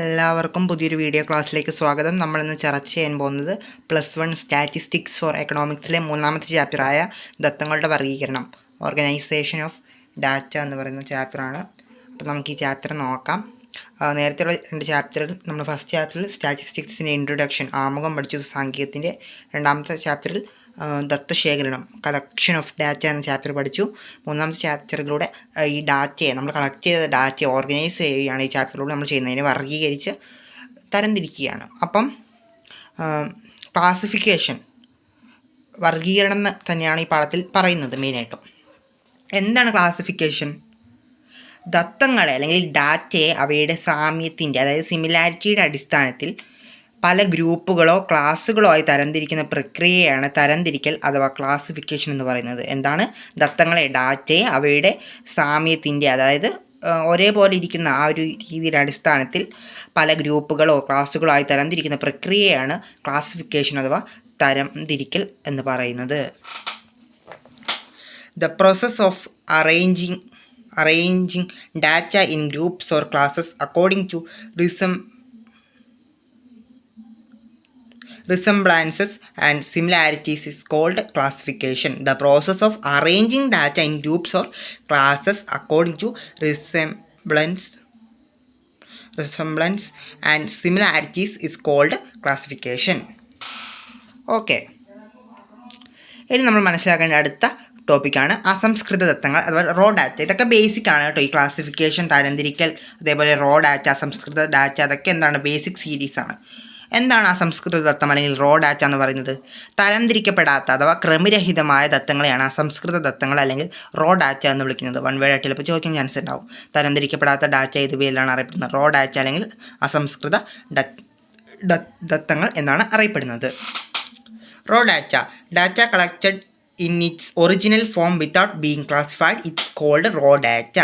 എല്ലാവർക്കും പുതിയൊരു വീഡിയോ ക്ലാസ്സിലേക്ക് സ്വാഗതം. നമ്മളിന്ന് ചർച്ച ചെയ്യാൻ പോകുന്നത് പ്ലസ് വൺ സ്റ്റാറ്റിസ്റ്റിക്സ് ഫോർ എക്കണോമിക്സിലെ മൂന്നാമത്തെ ചാപ്റ്ററായ ദത്തങ്ങളുടെ വർഗീകരണം ഓർഗനൈസേഷൻ ഓഫ് ഡാറ്റ എന്ന് പറയുന്ന ചാപ്റ്ററാണ്. അപ്പോൾ നമുക്ക് ഈ ചാപ്റ്റർ നോക്കാം. നേരത്തെയുള്ള രണ്ട് ചാപ്റ്ററിൽ നമ്മൾ ഫസ്റ്റ് ചാപ്റ്ററിൽ സ്റ്റാറ്റിസ്റ്റിക്സിന്റെ ഇൻട്രൊഡക്ഷൻ ആമുഖം പഠിച്ചു സാങ്കേതികത്തിന്റെ രണ്ടാമത്തെ ചാപ്റ്ററിൽ ദത്തശേഖരണം കളക്ഷൻ ഓഫ് ഡാറ്റ എന്ന ചാപ്റ്റർ പഠിച്ചു. മൂന്നാമത്തെ ചാപ്റ്ററിലൂടെ ഈ ഡാറ്റയെ നമ്മൾ കളക്ട് ചെയ്ത ഡാറ്റയെ ഓർഗനൈസ് ചെയ്യുകയാണ് ഈ ചാപ്റ്ററിലൂടെ നമ്മൾ ചെയ്യുന്നതിനെ വർഗീകരിച്ച് തരംതിരിക്കുകയാണ്. അപ്പം ക്ലാസിഫിക്കേഷൻ വർഗീകരണം എന്ന് തന്നെയാണ് ഈ പാഠത്തിൽ പറയുന്നത് മെയിനായിട്ടും എന്താണ് ക്ലാസിഫിക്കേഷൻ ദത്തങ്ങളെ അല്ലെങ്കിൽ ഡാറ്റയെ അവയുടെ സാമ്യത്തിന്റെ അതായത് സിമിലാരിറ്റിയുടെ അടിസ്ഥാനത്തിൽ പല ഗ്രൂപ്പുകളോ ക്ലാസ്സുകളോ ആയി തരംതിരിക്കുന്ന പ്രക്രിയയാണ് തരംതിരിക്കൽ അഥവാ ക്ലാസിഫിക്കേഷൻ എന്ന് പറയുന്നത്. എന്താണ്? ദത്തങ്ങളെ ഡാറ്റയെ അവയുടെ സാമ്യത്തിന്റെ അതായത് ഒരേപോലെ ഇരിക്കുന്ന ആ ഒരു രീതിയുടെ അടിസ്ഥാനത്തിൽ പല ഗ്രൂപ്പുകളോ ക്ലാസ്സുകളോ ആയി തരംതിരിക്കുന്ന പ്രക്രിയയാണ് ക്ലാസിഫിക്കേഷൻ അഥവാ തരംതിരിക്കൽ എന്ന് പറയുന്നത്. The process of arranging arranging data in groups or classes according to resem- resemblances and similarities is called classification the process of arranging data in groups or classes according to resemblance resemblance and similarities is called classification okay ഇനി നമ്മൾ മനസ്സിലാക്കേണ്ട അടുത്ത ടോപ്പിക്കാണ് അസംസ്കൃത ദത്തങ്ങൾ അഥവാ raw data ഇതൊക്കെ basic ആണ് കേട്ടോ ഈ ക്ലാസിഫിക്കേഷൻ തരംതിരിക്കൽ അതേപോലെ റോ ഡാറ്റ അസംസ്കൃത ഡാറ്റ അതൊക്കെ എന്താണ് ബേസിക് സീരീസ് ആണ് എന്താണ് അസംസ്കൃത ദത്തം അല്ലെങ്കിൽ റോ ഡാറ്റ എന്ന് പറയുന്നത്? തരംതിരിക്കപ്പെടാത്ത അഥവാ ക്രമരഹിതമായ ദത്തങ്ങളെയാണ് സംസ്കൃത ദത്തങ്ങൾ അല്ലെങ്കിൽ റോ ഡാറ്റ എന്ന് വിളിക്കുന്നത്. വൺ വേ ഡാറ്റയിൽ ചിലപ്പോൾ ചോദിക്കാൻ ചാൻസ് ഉണ്ടാവും. തരംതിരിക്കപ്പെടാത്ത ഡാറ്റ ഇത് പേരിലാണ് അറിയപ്പെടുന്നത്? റോ ഡാറ്റ അല്ലെങ്കിൽ അസംസ്കൃത ദത്തങ്ങൾ എന്നാണ് അറിയപ്പെടുന്നത്. Raw data data collected in its original form without being classified it's called raw data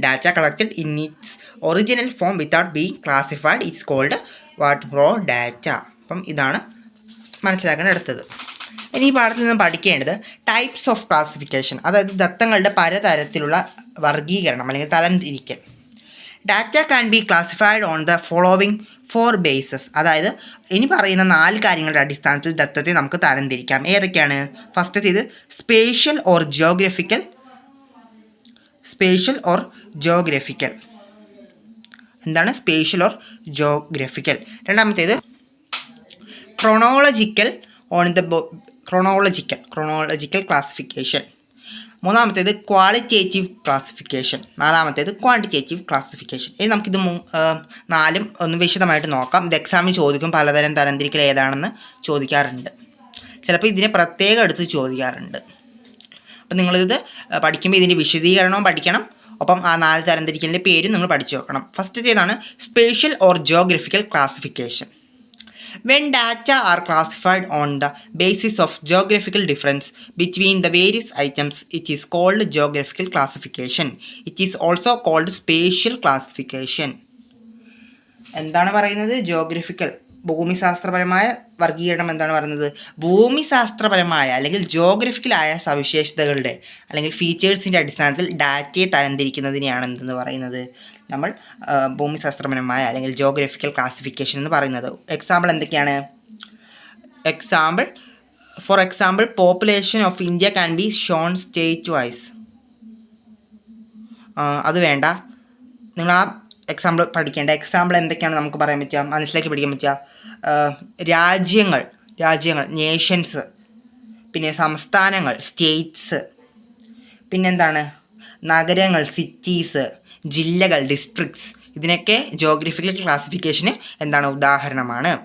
data collected in its original form without being classified it's called what raw data അപ്പം ഇതാണ് മനസ്സിലാക്കാൻ അടുത്തത്. ഇനി ഈ പാഠത്തിൽ നിന്ന് പഠിക്കേണ്ടത് ടൈപ്സ് ഓഫ് ക്ലാസിഫിക്കേഷൻ അതായത് ദത്തങ്ങളുടെ പലതരത്തിലുള്ള വർഗീകരണം അല്ലെങ്കിൽ തരംതിരിക്കൽ. Data can be classified on the following four bases അതായത് ഇനി പറയുന്ന നാല് കാര്യങ്ങളുടെ അടിസ്ഥാനത്തിൽ ദത്തത്തെ നമുക്ക് തരംതിരിക്കാം. ഏതൊക്കെയാണ്? ഫസ്റ്റത്തെ ഇത് spatial or geographical spatial or geographical എന്താണ്? സ്പേഷ്യൽ ഓർ ജോഗ്രഫിക്കൽ രണ്ടാമത്തേത് chronological on the chronological chronological classification മൂന്നാമത്തേത് ക്വാളിറ്റേറ്റീവ് ക്ലാസിഫിക്കേഷൻ നാലാമത്തേത് ക്വാണ്ടിറ്റേറ്റീവ് ക്ലാസിഫിക്കേഷൻ ഇനി നമുക്കിത് നാലും ഒന്ന് വിശദമായിട്ട് നോക്കാം. ഇത് എക്സാമിന് ചോദിക്കും. പലതരം തരംതിരിക്കൽ ഏതാണെന്ന് ചോദിക്കാറുണ്ട്. ചിലപ്പോൾ ഇതിനെ പ്രത്യേകം എടുത്ത് ചോദിക്കാറുണ്ട്. അപ്പം നിങ്ങളിത് പഠിക്കുമ്പോൾ ഇതിന്റെ വിശദീകരണവും പഠിക്കണം. അപ്പം ആ നാല് തരംതിരിക്കലിന്റെ പേര് നിങ്ങൾ പഠിച്ചു നോക്കണം ഫസ്റ്റ് ചെയ്താണ് spatial or geographical classification when data are classified on the basis of geographical difference between the various items it is called geographical classification it is also called spatial classification എന്താണ് പറയുന്നത്? ജിയോഗ്രഫിക്കൽ ഭൂമിശാസ്ത്രപരമായ വർഗീകരണം എന്താണ് പറയുന്നത്? ഭൂമിശാസ്ത്രപരമായ അല്ലെങ്കിൽ ജോഗ്രഫിക്കലായ സവിശേഷതകളുടെ അല്ലെങ്കിൽ ഫീച്ചേഴ്സിന്റെ അടിസ്ഥാനത്തിൽ ഡാറ്റയെ തരംതിരിക്കുന്നതിനെയാണ് എന്തെന്ന് പറയുന്നത്? നമ്മൾ ഭൂമിശാസ്ത്രപരമായ അല്ലെങ്കിൽ ജോഗ്രഫിക്കൽ ക്ലാസിഫിക്കേഷൻ എന്ന് പറയുന്നത്. എക്സാമ്പിൾ എന്തൊക്കെയാണ്? Example for example population of India can be shown state wise അത് വേണ്ട. നിങ്ങൾ ആ എക്സാമ്പിൾ പഠിക്കേണ്ട. എക്സാമ്പിൾ എന്തൊക്കെയാണ് നമുക്ക് പറയാൻ പറ്റുക? മനസ്സിലാക്കി പഠിക്കാൻ പറ്റുക. രാജ്യങ്ങൾ രാജ്യങ്ങൾ നേഷൻസ് പിന്നെ സംസ്ഥാനങ്ങൾ സ്റ്റേറ്റ്സ് പിന്നെന്താണ്? നഗരങ്ങൾ സിറ്റീസ് ജില്ലകൾ ഡിസ്ട്രിക്ട്സ് ഇതിനൊക്കെ ജോഗ്രഫിക്കൽ ക്ലാസിഫിക്കേഷന് എന്താണ്? ഉദാഹരണമാണ്.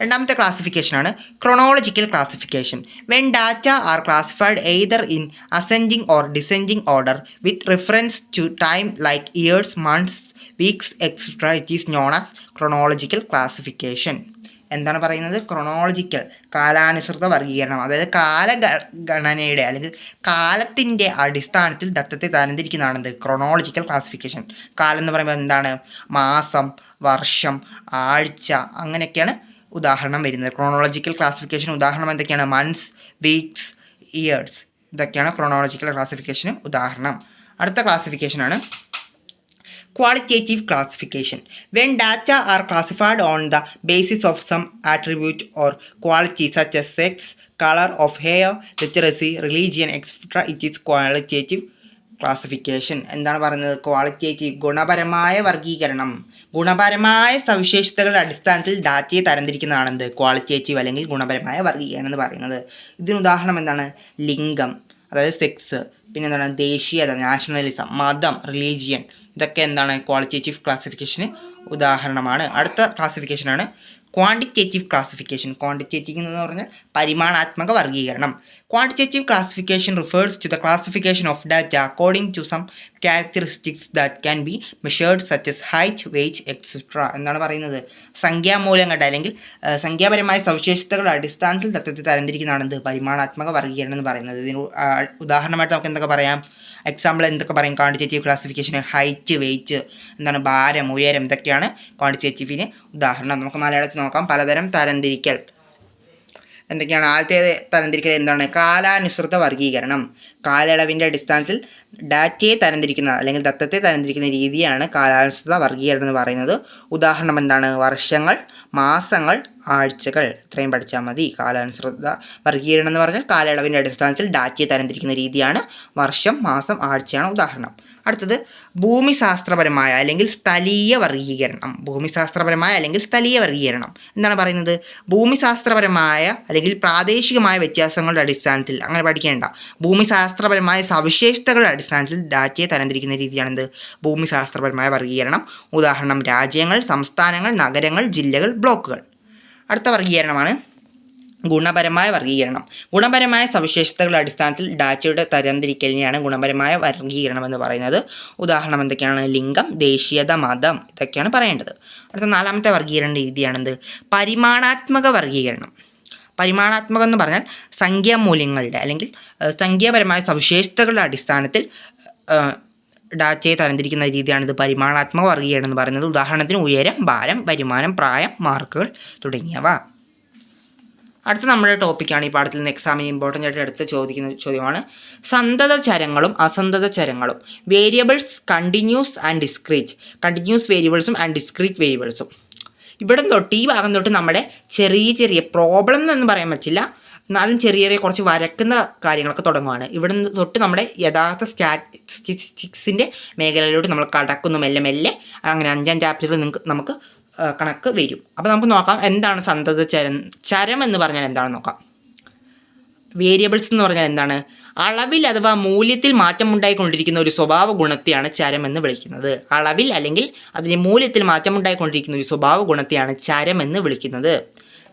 രണ്ടാമത്തെ ക്ലാസിഫിക്കേഷനാണ് chronological classification when data are classified either in ascending or descending order with reference to time like years months weeks etcetera it is known as chronological classification എന്താണ് പറയുന്നത്? Chronological കാലാനുസൃത വർഗീകരണം അതായത് കാലഗണനയുടെ അല്ലെങ്കിൽ കാലത്തിന്റെ അടിസ്ഥാനത്തിൽ ദത്തത്തെ തരംതിരിക്കുന്നതാണ് എന്ത് ക്രൊണോളജിക്കൽ ക്ലാസിഫിക്കേഷൻ കാലം എന്ന് പറയുമ്പോൾ എന്താണ്? മാസം വർഷം ആഴ്ച അങ്ങനെയൊക്കെയാണ് ഉദാഹരണം വരുന്നത്. ക്രോണോളജിക്കൽ ക്ലാസിഫിക്കേഷൻ ഉദാഹരണം എന്തൊക്കെയാണ്? മന്ത്സ് വീക്സ് ഇയേഴ്സ് ഇതൊക്കെയാണ് ക്രോണോളജിക്കൽ ക്ലാസിഫിക്കേഷന് ഉദാഹരണം. അടുത്ത ക്ലാസിഫിക്കേഷനാണ് qualitative classification when data are classified on the basis of some attribute or quality such as sex color of hair literacy religion etc it is qualitative classification എന്താണ് പറയുന്നത് qualitative ഗുണപരമായ വർഗീകരണം ഗുണപരമായ സവിശേഷതകളുടെ അടിസ്ഥാനത്തിൽ ഡാറ്റയെ തരംതിരിക്കുന്നതാണെന്ത് ക്വാളിറ്റേറ്റീവ് അല്ലെങ്കിൽ ഗുണപരമായ വർഗീകരണം എന്ന് പറയുന്നത് ഇതിന് ഉദാഹരണം എന്താണ് ലിംഗം അതായത് സെക്സ് പിന്നെ എന്താണ് ദേശീയത നാഷണലിസം മതം റിലീജിയൻ ഇതൊക്കെ എന്താണ് ക്വാളിറ്റേറ്റീവ് ക്ലാസിഫിക്കേഷന് ഉദാഹരണമാണ്. അടുത്ത ക്ലാസിഫിക്കേഷനാണ് ക്വാണ്ടിറ്റേറ്റീവ് ക്ലാസിഫിക്കേഷൻ ക്വാണ്ടിറ്റേറ്റീവ് എന്ന് പറഞ്ഞാൽ പരിമാണാത്മക വർഗീകരണം quantitative classification refers to the classification of data according to some characteristics that can be measured such as height, weight, etcetera എന്നാണ് പറയുന്നത്. സംഖ്യാമൂലങ്ങളുടെ അല്ലെങ്കിൽ സംഖ്യാപരമായ സവിശേഷതകളുടെ അടിസ്ഥാനത്തിൽ തത്വത്തെ തരംതിരിക്കുന്നതാണെന്ത് പരിമാണാത്മക വർഗീകരണം എന്ന് പറയുന്നത്. ഇതിന് ഉദാഹരണമായിട്ട് നമുക്ക് എന്തൊക്കെ പറയാം? എക്സാമ്പിൾ എന്തൊക്കെ പറയും? ക്വാണ്ടിറ്റേറ്റീവ് ക്ലാസിഫിക്കേഷൻ ഹൈറ്റ് വെയിറ്റ് എന്താണ്? ഭാരം ഉയരം ഇതൊക്കെയാണ് ക്വാണ്ടിറ്റേറ്റീവിന് ഉദാഹരണം. നമുക്ക് മലയാളത്തിൽ നോക്കാം. പലതരം തരംതിരിക്കൽ. എന്തൊക്കെയാണ് ആദ്യത്തെ തരംതിരിക്കൽ എന്താണ്? കാലാനുസൃത വർഗീകരണം കാലയളവിന്റെ അടിസ്ഥാനത്തിൽ ഡാറ്റയെ തരംതിരിക്കുന്ന അല്ലെങ്കിൽ ദത്തത്തെ തരംതിരിക്കുന്ന രീതിയാണ് കാലാനുസൃത വർഗീകരണം എന്ന് പറയുന്നത്. ഉദാഹരണം എന്താണ്? വർഷങ്ങൾ മാസങ്ങൾ ആഴ്ചകൾ. ഇത്രയും പഠിച്ചാൽ മതി. കാലാനുസൃത വർഗീകരണം എന്ന് പറഞ്ഞാൽ കാലയളവിന്റെ അടിസ്ഥാനത്തിൽ ഡാറ്റയെ തരംതിരിക്കുന്ന രീതിയാണ്. വർഷം മാസം ആഴ്ചയാണ് ഉദാഹരണം. അടുത്തത് ഭൂമിശാസ്ത്രപരമായ അല്ലെങ്കിൽ സ്ഥലീയ വർഗീകരണം ഭൂമിശാസ്ത്രപരമായ അല്ലെങ്കിൽ സ്ഥലീയ വർഗീകരണം എന്താണ് പറയുന്നത്? ഭൂമിശാസ്ത്രപരമായ അല്ലെങ്കിൽ പ്രാദേശികമായ വ്യത്യാസങ്ങളുടെ അടിസ്ഥാനത്തിൽ അങ്ങനെ പഠിക്കേണ്ട. ഭൂമിശാസ്ത്രപരമായ സവിശേഷതകളുടെ അടിസ്ഥാനത്തിൽ ഡാറ്റയെ തരംതിരിക്കുന്ന രീതിയാണെന്ത്? ഭൂമിശാസ്ത്രപരമായ വർഗീകരണം ഉദാഹരണം രാജ്യങ്ങൾ സംസ്ഥാനങ്ങൾ നഗരങ്ങൾ ജില്ലകൾ ബ്ലോക്കുകൾ. അടുത്ത വർഗീകരണമാണ് ഗുണപരമായ വർഗീകരണം ഗുണപരമായ സവിശേഷതകളുടെ അടിസ്ഥാനത്തിൽ ഡാറ്റയുടെ തരംതിരിക്കലിനെയാണ് ഗുണപരമായ വർഗീകരണം എന്ന് പറയുന്നത്. ഉദാഹരണം എന്തൊക്കെയാണ്? ലിംഗം ദേശീയത മതം ഇതൊക്കെയാണ് പറയേണ്ടത്. അടുത്ത നാലാമത്തെ വർഗീകരണ രീതിയാണെന്ത്? പരിമാണാത്മക വർഗീകരണം പരിമാണാത്മകം എന്ന് പറഞ്ഞാൽ സംഖ്യാ മൂല്യങ്ങളുടെ അല്ലെങ്കിൽ സംഖ്യാപരമായ സവിശേഷതകളുടെ അടിസ്ഥാനത്തിൽ ഡാറ്റയെ തരംതിരിക്കുന്ന രീതിയാണിത്. പരിമാണാത്മക വർഗീകരണം എന്ന് പറയുന്നത് ഉദാഹരണത്തിന് ഉയരം ഭാരം വരുമാനം പ്രായം മാർക്കുകൾ തുടങ്ങിയവ. അടുത്ത നമ്മുടെ ടോപ്പിക്കാണ് ഈ പാഠത്തിൽ നിന്ന് എക്സാമിന് ഇമ്പോർട്ടന്റ് ആയിട്ട് എടുത്ത് ചോദിക്കുന്ന ചോദ്യമാണ്. സന്തത ചരങ്ങളും അസന്തത ചരങ്ങളും. Variables continuous and discrete continuous വേരിയബിൾസും and discrete വേരിയബിൾസും ഇവിടെ തൊട്ട് ഈ ഭാഗം തൊട്ട് നമ്മുടെ ചെറിയ ചെറിയ പ്രോബ്ലം എന്ന് പറയാൻ പറ്റില്ല. എന്നാലും ചെറിയ ചെറിയ കുറച്ച് വരക്കുന്ന കാര്യങ്ങളൊക്കെ തുടങ്ങുകയാണ് ഇവിടെ നിന്ന് തൊട്ട് നമ്മുടെ യഥാർത്ഥ സ്റ്റാറ്റിസ്റ്റിക്സിന്റെ മേഖലയിലോട്ട് നമ്മൾ കടക്കുന്നു മെല്ലെ മെല്ലെ. അങ്ങനെ അഞ്ചാം ചാപ്റ്ററിൽ നിങ്ങൾക്ക് നമുക്ക് കണക്ക് വരും. അപ്പോൾ നമുക്ക് നോക്കാം എന്താണ് സന്തത ചരം ചരം എന്ന് പറഞ്ഞാൽ എന്താണെന്ന് നോക്കാം. വേരിയബിൾസ് എന്ന് പറഞ്ഞാൽ എന്താണ്? അളവിൽ അഥവാ മൂല്യത്തിൽ മാറ്റം ഉണ്ടായിക്കൊണ്ടിരിക്കുന്ന ഒരു സ്വഭാവ ഗുണത്തെയാണ് ചരം എന്ന് വിളിക്കുന്നത്. അളവിൽ അല്ലെങ്കിൽ അതിന്റെ മൂല്യത്തിൽ മാറ്റം ഉണ്ടായിക്കൊണ്ടിരിക്കുന്ന ഒരു സ്വഭാവ ഗുണത്തെയാണ് ചരം എന്ന് വിളിക്കുന്നത്.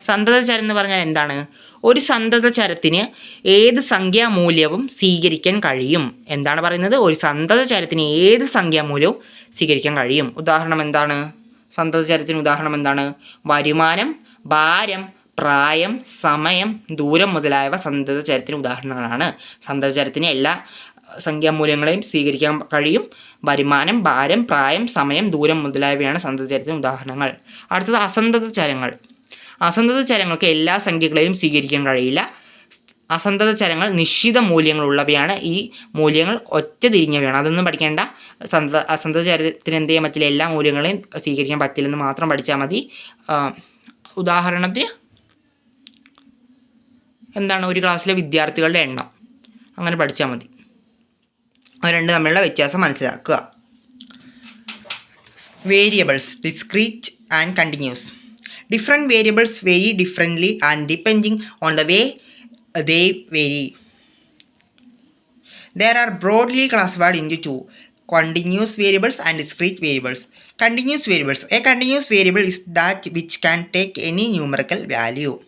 സന്തത ചരം എന്ന് പറഞ്ഞാൽ എന്താണ്? ഒരു സന്തത ചരത്തിന് ഏത് സംഖ്യാമൂല്യവും സ്വീകരിക്കാൻ കഴിയും. എന്താണ് പറയുന്നത്? ഒരു സന്തത ചരത്തിന് ഏത് സംഖ്യാമൂല്യവും സ്വീകരിക്കാൻ കഴിയും. ഉദാഹരണം എന്താണ്? സന്തത ചരത്തിന് ഉദാഹരണം എന്താണ്? വരുമാനം ഭാരം പ്രായം സമയം ദൂരം മുതലായവ സന്തത ചരത്തിന് ഉദാഹരണങ്ങളാണ്. സന്തത ചരത്തിന് എല്ലാ സംഖ്യാമൂല്യങ്ങളെയും സ്വീകരിക്കാൻ കഴിയും. വരുമാനം ഭാരം പ്രായം സമയം ദൂരം മുതലായവയാണ് സന്തത ചരത്തിന് ഉദാഹരണങ്ങൾ. അടുത്തത് അസന്തത ചരങ്ങൾ അസന്തത ചരങ്ങൾക്ക് എല്ലാ സംഖ്യകളെയും സ്വീകരിക്കാൻ കഴിയില്ല. അസന്തത ചരങ്ങൾ നിശ്ചിത മൂല്യങ്ങളുള്ളവയാണ് ഈ മൂല്യങ്ങൾ ഒറ്റ തിരിഞ്ഞവയാണ്. അതൊന്നും പഠിക്കേണ്ട. സന്ത അസന്തത ചരത്തിന് എന്ത് ചെയ്യാൻ പറ്റില്ല. എല്ലാ മൂല്യങ്ങളെയും സ്വീകരിക്കാൻ പറ്റില്ലെന്ന് മാത്രം പഠിച്ചാൽ മതി. ഉദാഹരണത്തിന് എന്താണ് ഒരു ക്ലാസ്സിലെ വിദ്യാർത്ഥികളുടെ എണ്ണം. അങ്ങനെ പഠിച്ചാൽ മതി. രണ്ട് തമ്മിലുള്ള വ്യത്യാസം മനസ്സിലാക്കുക. Variables discrete and continuous. Different variables very differently and depending on the way they vary. There are broadly classified into two continuous variables and discrete variables. Continuous variables. A continuous variable is that which can take any numerical value.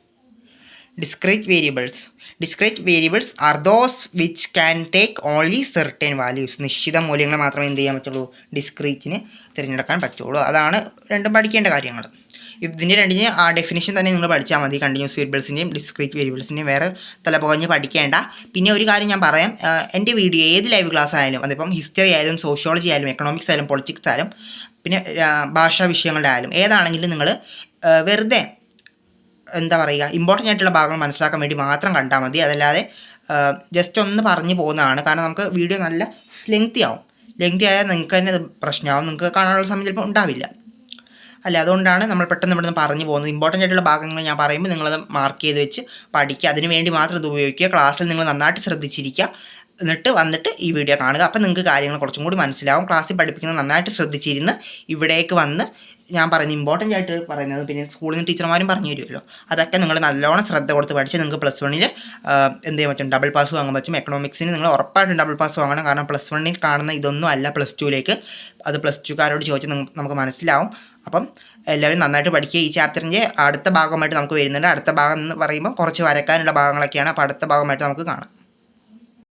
Discrete variables. Discrete variables are those which can take only certain values. നിശ്ചിത മൂല്യങ്ങൾ മാത്രമേ എന്ത് ചെയ്യാൻ പറ്റുള്ളൂ ഡിസ്ക്രീറ്റിന് തിരഞ്ഞെടുക്കാൻ പറ്റുള്ളൂ അതാണ് രണ്ടും പഠിക്കേണ്ട കാര്യങ്ങൾ ഇതിന്റെ രണ്ടിന് ആ ഡെഫിനേഷൻ തന്നെ നിങ്ങൾ പഠിച്ചാൽ മതി. കണ്ടിന്യൂസ് വേരിയബിൾസിന്റെയും ഡിസ്ക്രീറ്റ് വേരിയബിൾസിന്റെയും വേറെ തലപുകഞ്ഞ് പഠിക്കേണ്ട. പിന്നെ ഒരു കാര്യം ഞാൻ പറയാം. എന്റെ വീഡിയോ ഏത് ലൈവ് ക്ലാസ് ആയാലും അതിപ്പം ഹിസ്റ്ററി ആയാലും സോഷ്യോളജി ആയാലും എക്കണോമിക്സ് ആയാലും പൊളിറ്റിക്സ് ആയാലും പിന്നെ ഭാഷാ വിഷയങ്ങളുടെ ആയാലും ഏതാണെങ്കിലും നിങ്ങൾ വെറുതെ എന്താ പറയുക ഇമ്പോർട്ടന്റ് ആയിട്ടുള്ള ഭാഗങ്ങൾ മനസ്സിലാക്കാൻ വേണ്ടി മാത്രം കണ്ടാൽ മതി. അതല്ലാതെ ജസ്റ്റ് ഒന്ന് പറഞ്ഞു പോകുന്നതാണ്. കാരണം നമുക്ക് വീഡിയോ നല്ല ലെങ്തി ആവും. ലെങ്തി ആയാൽ നിങ്ങൾക്ക് തന്നെ പ്രശ്നമാവും. നിങ്ങൾക്ക് കാണാനുള്ള സമയം ചിലപ്പോൾ ഉണ്ടാവില്ല. അല്ല? അതുകൊണ്ടാണ് നമ്മൾ പെട്ടെന്ന് ഇവിടുന്ന് പറഞ്ഞു പോകുന്നത്. ഇമ്പോർട്ടന്റ് ആയിട്ടുള്ള ഭാഗങ്ങൾ ഞാൻ പറയുമ്പോൾ നിങ്ങളത് മാർക്ക് ചെയ്ത് വെച്ച് പഠിക്കുക. അതിന് വേണ്ടി മാത്രം ഇത് ഉപയോഗിക്കുക. ക്ലാസ്സിൽ നിങ്ങൾ നന്നായിട്ട് ശ്രദ്ധിച്ചിരിക്കുക. എന്നിട്ട് വന്നിട്ട് ഈ വീഡിയോ കാണുക. അപ്പം നിങ്ങൾക്ക് കാര്യങ്ങൾ കുറച്ചും കൂടി മനസ്സിലാവും. ക്ലാസ്സിൽ പഠിപ്പിക്കുന്നത് നന്നായിട്ട് ശ്രദ്ധിച്ചിരുന്ന് ഇവിടേക്ക് വന്ന് ഞാൻ പറയുന്നത് ഇമ്പോർട്ടന്റ് ആയിട്ട് പറയുന്നത് പിന്നെ സ്കൂളിൽ നിന്ന് ടീച്ചർമാരും പറഞ്ഞു തരുമല്ലോ. അതൊക്കെ നിങ്ങൾ നല്ലോണം ശ്രദ്ധ കൊടുത്ത് പഠിച്ച് നിങ്ങൾക്ക് പ്ലസ് വണ്ണിൽ എന്ത് ചെയ്യാൻ പറ്റും? ഡബിൾ പാസ് വാങ്ങാൻ പറ്റും. എക്കണോമിക്സിന് നിങ്ങൾ ഉറപ്പായിട്ടും ഡബിൾ പാസ് വാങ്ങണം. കാരണം പ്ലസ് വണ്ണിൽ കാണുന്ന ഇതൊന്നും അല്ല. പ്ലസ് ടുവിലേക്ക് അത് പ്ലസ് ടുക്കാരോട് ചോദിച്ചാൽ നമുക്ക് മനസ്സിലാവും. അപ്പം എല്ലാവരും നന്നായിട്ട് പഠിക്കുക ഈ ചാപ്റ്ററിന്റെ അടുത്ത ഭാഗമായിട്ട് നമുക്ക് വരുന്നുണ്ട്. അടുത്ത ഭാഗം എന്ന് പറയുമ്പോൾ കുറച്ച് വരക്കാനുള്ള ഭാഗങ്ങളൊക്കെയാണ്. അപ്പോൾ അടുത്ത ഭാഗമായിട്ട് നമുക്ക് കാണാം.